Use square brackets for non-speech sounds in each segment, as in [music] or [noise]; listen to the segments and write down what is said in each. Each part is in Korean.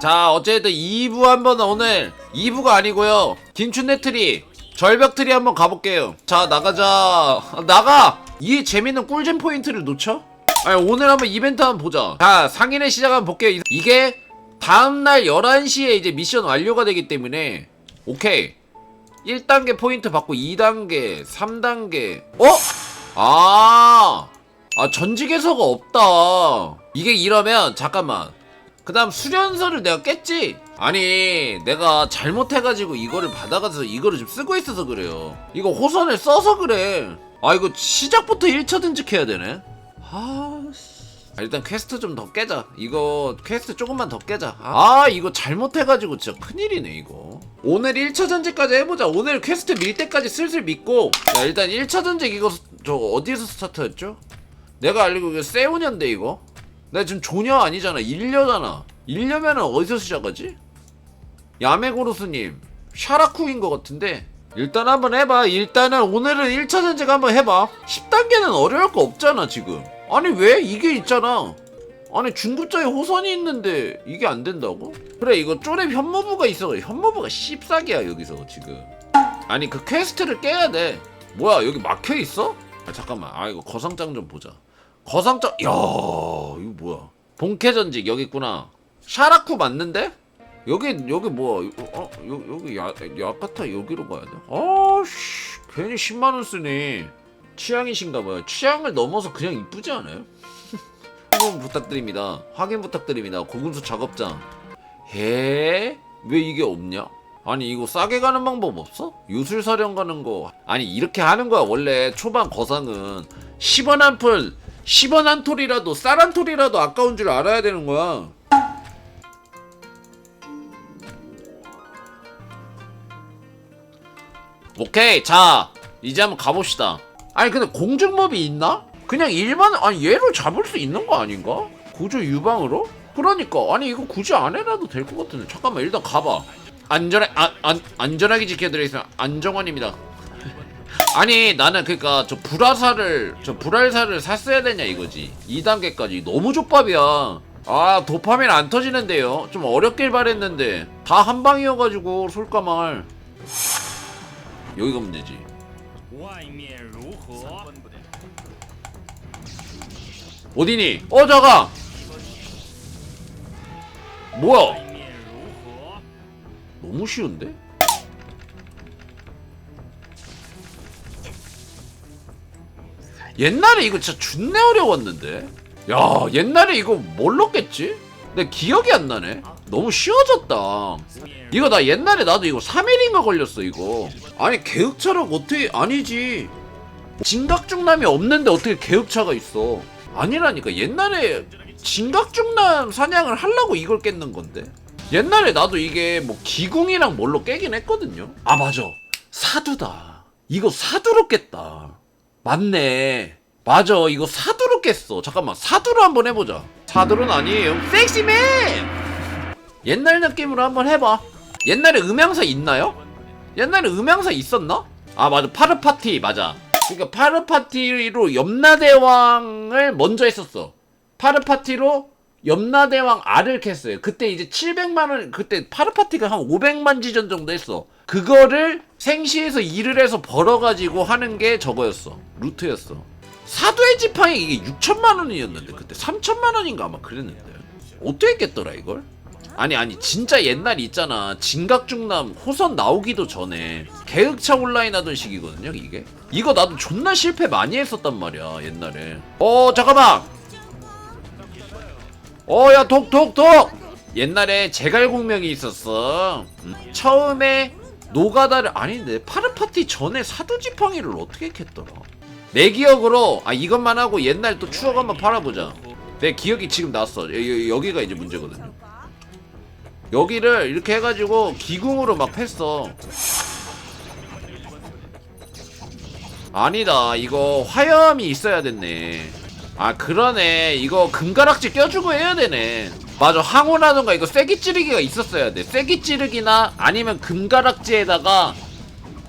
자 어쨌든 2부 한번 오늘 2부가 아니고요. 김춘네트리 절벽트리 한번 가볼게요. 자 나가자. 나가! 이 재밌는 꿀잼 포인트를 놓쳐? 아니 오늘 한번 이벤트 한번 보자. 자 상인의 시작 한번 볼게요. 이게 다음날 11시에 이제 미션 완료가 되기 때문에 오케이. 1단계 포인트 받고 2단계 3단계. 어? 아, 아 전직에서가 없다. 이게 이러면 잠깐만 그 다음 수련서를 내가 깼지? 아니 내가 잘못해가지고 이거를 받아가서 이거를 좀 쓰고 있어서 그래요. 이거 호선을 써서 그래. 아 이거 시작부터 1차 든직해야 되네. 아 씨. 아, 일단 퀘스트 좀 더 깨자. 이거 퀘스트 조금만 더 깨자. 아 이거 잘못해가지고 진짜 큰일이네 이거. 오늘 1차 전직까지 해보자. 오늘 퀘스트 밀 때까지 슬슬 믿고. 야 일단 1차 전직 이거 저 어디에서 스타트했죠? 내가 알고 이거 세우년데 이거 나 지금 조녀 아니잖아. 일녀잖아. 일녀면은 어디서 시작하지? 야메고로스님 샤라쿠인 것 같은데. 일단 한번 해봐. 일단은 오늘은 1차 전직 한번 해봐. 10단계는 어려울 거 없잖아 지금. 아니 왜 이게 있잖아. 아니 중급자에 호선이 있는데 이게 안 된다고? 그래 이거 쪼렙 현무부가 있어. 현무부가 씹싸기야 여기서 지금. 아니 그 퀘스트를 깨야 돼. 뭐야 여기 막혀 있어? 아 잠깐만. 아 이거 거상장 좀 보자 거상장 야 이거 뭐야 본캐 전직 여기 있구나 샤라쿠 맞는데? 여기 여기 뭐야 어 여, 여기 야 야카타 여기로 가야 돼? 아씨 괜히 10만 원 쓰네 취향이신가 봐요 취향을 넘어서 그냥 이쁘지 않아요? [laughs] 확인 부탁드립니다 확인 부탁드립니다 고군수 작업장 에? 왜 이게 없냐? 아니 이거 싸게 가는 방법 없어? 요술사령 가는 거 아니 이렇게 하는 거야 원래 초반 거상은 10원 한풀 10원 한 톨이라도 쌀 한 톨이라도 아까운 줄 알아야 되는 거야 오케이 자 이제 한번 가봅시다 아니 근데 공중몹이 있나? 그냥 일반 아니 얘로 잡을 수 있는 거 아닌가? 구조 유방으로? 그러니까 아니 이거 굳이 안 해놔도 될 것 같은데 잠깐만 일단 가봐 안전하 아, 안, 안전하게 지켜드리겠습니다 안정환입니다 아니 나는 그니까 저 불화사를 저 불알사를 샀어야 되냐 이거지. 2단계까지. 너무 족밥이야. 아 도파민 안 터지는데요? 좀 어렵길 바랬는데. 다 한방이어가지고 솔까말. 여기가 문제지. 어디니? 어 자가! 뭐야? 너무 쉬운데? 옛날에 이거 진짜 준내 어려웠는데? 야 옛날에 이거 뭘 넣겠지? 내 기억이 안 나네. 너무 쉬워졌다. 이거 나 옛날에 나도 이거 3일인가 걸렸어 이거. 아니 개흑차라고 어떻게 아니지. 진각중남이 없는데 어떻게 개흑차가 있어? 아니라니까. 옛날에 진각중남 사냥을 하려고 이걸 깼는 건데. 옛날에 나도 이게 뭐 기궁이랑 뭘로 깨긴 했거든요. 아 맞아. 사두다. 이거 사두로 깼다 맞네. 맞아. 이거 사두로 깼어. 잠깐만 사두로 한번 해보자. 사두는 아니에요. 섹시맨! 옛날 느낌으로 한번 해봐. 옛날에 음향사 있나요? 옛날에 음향사 있었나? 아 맞아. 파르파티 맞아. 그러니까 파르파티로 염라대왕을 먼저 했었어. 파르파티로 염라대왕 알을 캤어요. 그때 이제 700만원 그때 파르파티가 한 500만 지전 정도 했어. 그거를 생시에서 일을 해서 벌어가지고 하는 게 저거였어. 루트였어. 사도의 지팡이 이게 6천만 원이었는데 그때 3천만 원인가 아마 그랬는데. 어떻게 깼더라 이걸? 아니 아니 진짜 옛날 있잖아. 진각중남 호선 나오기도 전에 개흑차 온라인 하던 시기거든요 이게. 이거 나도 존나 실패 많이 했었단 말이야 옛날에. 어 잠깐만! 어 야 독 독 독 옛날에 제갈공명이 있었어. 음, 처음에 노가다를 아닌데 파르파티 전에 사두지팡이를 어떻게 캤더라? 내 기억으로 아 이것만 하고 옛날 또 추억 한번 팔아보자. 내 기억이 지금 났어. 여, 여, 여기가 이제 문제거든요 여기를 이렇게 해가지고 기궁으로 막 팼어. 아니다 이거 화염이 있어야 됐네. 아 그러네. 이거 금가락지 껴주고 해야 되네 맞아 항우라던가 이거 쐐기 찌르기가 있었어야 돼. 쐐기 찌르기나 아니면 금가락지에다가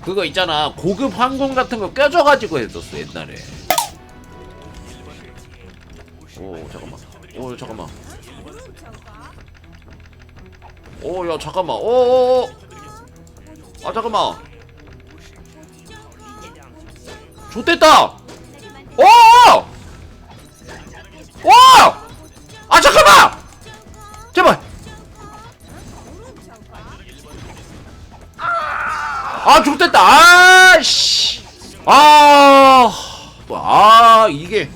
그거 있잖아 고급 항공 같은 거 껴줘가지고 했었어 옛날에. 오 잠깐만. 오 잠깐만. 오 야 잠깐만. 오오오. 아 잠깐만. 좋됐다! 오! 와! 아 아 좋됐다. 아씨. 아, 아 이게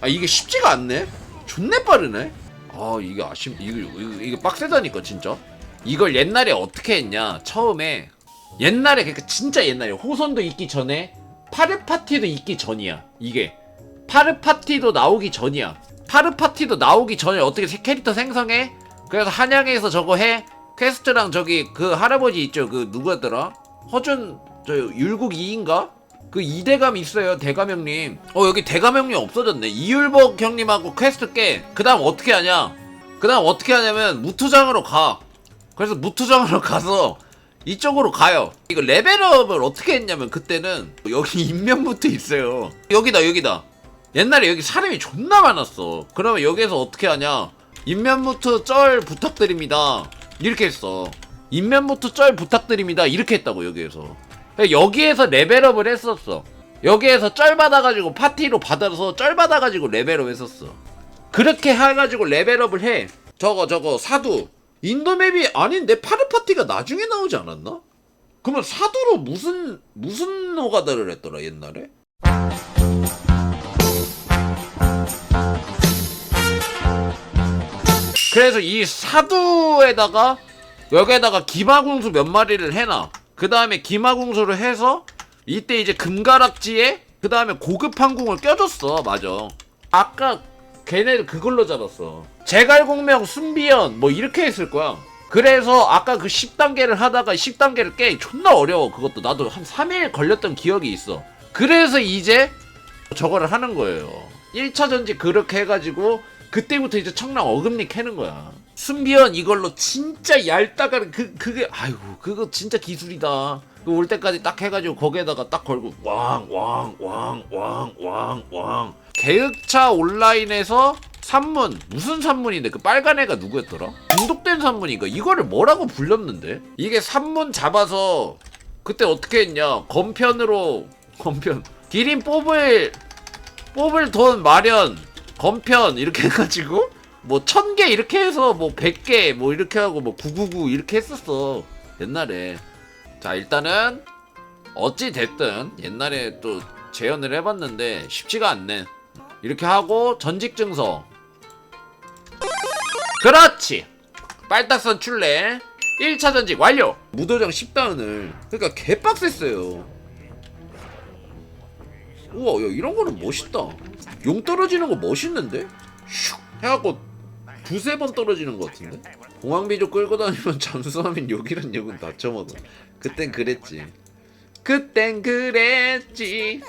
아 이게 쉽지가 않네. 존내 빠르네. 아 이게 아쉽 이거 이거, 이거 빡세다니까 진짜. 이걸 옛날에 어떻게 했냐 처음에. 옛날에 그러니까 진짜 옛날에 호선도 있기 전에 파르파티도 있기 전이야 이게. 파르파티도 나오기 전이야. 파르파티도 나오기 전에 어떻게 새 캐릭터 생성해? 그래서 한양에서 저거 해? 퀘스트랑 저기 그 할아버지 있죠? 그 누구였더라 허준 저 율국 2인가? 그 이대감 있어요 대감 형님. 어 여기 대감 형님 없어졌네. 이율복 형님하고 퀘스트 깨 그 다음 어떻게 하냐? 그 다음 어떻게 하냐면 무투장으로 가. 그래서 무투장으로 [laughs] 가서 이쪽으로 가요. 이거 레벨업을 어떻게 했냐면 그때는 여기 인면부터 있어요. 여기다 여기다. 옛날에 여기 사람이 존나 많았어. 그러면 여기에서 어떻게 하냐? 인면부터 쩔 부탁드립니다. 이렇게 했어 인면부터 쩔 부탁드립니다. 이렇게 했다고 여기에서. 그러니까 여기에서 레벨업을 했었어. 여기에서 쩔 받아가지고 파티로 받아서 쩔 받아가지고 레벨업 했었어. 그렇게 해가지고 레벨업을 해. 저거 저거 사두. 인도맵이 아닌데 파르파티가 나중에 나오지 않았나? 그러면 사두로 무슨 무슨 노가다를 했더라 옛날에? 그래서 이 사두에다가 여기에다가 기마궁수 몇 마리를 해놔. 그 다음에 기마궁수를 해서 이때 이제 금가락지에 그 다음에 고급 항궁을 껴줬어. 맞아. 아까 걔네를 그걸로 잡았어. 제갈공명 순비연 뭐 이렇게 했을 거야. 그래서 아까 그 10단계를 하다가 10단계를 깨 존나 어려워. 그것도 나도 한 3일 걸렸던 기억이 있어. 그래서 이제 저거를 하는 거예요. 1차 전지 그렇게 해가지고 그때부터 이제 청랑 어금니 캐는 거야. 순비연 이걸로 진짜 얇다가 그 그게 아이고 그거 진짜 기술이다. 그올 때까지 딱 해가지고 거기에다가 딱 걸고 왕왕왕 왕 왕 왕 왕 계획차 온라인에서 산문 무슨 산문인데 그 빨간 애가 누구였더라? 중독된 산문인가? 이거를 뭐라고 불렸는데? 이게 산문 잡아서 그때 어떻게 했냐? 건편으로 건편 기린 뽑을 뽑을 돈 마련 건편 이렇게 해가지고 뭐 천 개 이렇게 해서 뭐 백 개 뭐 이렇게 하고 뭐 999 이렇게 했었어 옛날에. 자 일단은 어찌 됐든 옛날에 또 재현을 해봤는데 쉽지가 않네. 이렇게 하고 전직 증서. 그렇지! 빨딱선 출래. 1차 전직 완료! 무도정 10다운을. 그러니까 개빡셌어요. 우와 야 이런 거는 멋있다. 용 떨어지는 거 멋있는데? 슉! 해갖고 두세 번 떨어지는 거 같은데? 공항비조 끌고 다니면 [laughs] 잠수하면 욕이란 욕은 다 처먹어. 그땐 그랬지. 그땐 그랬지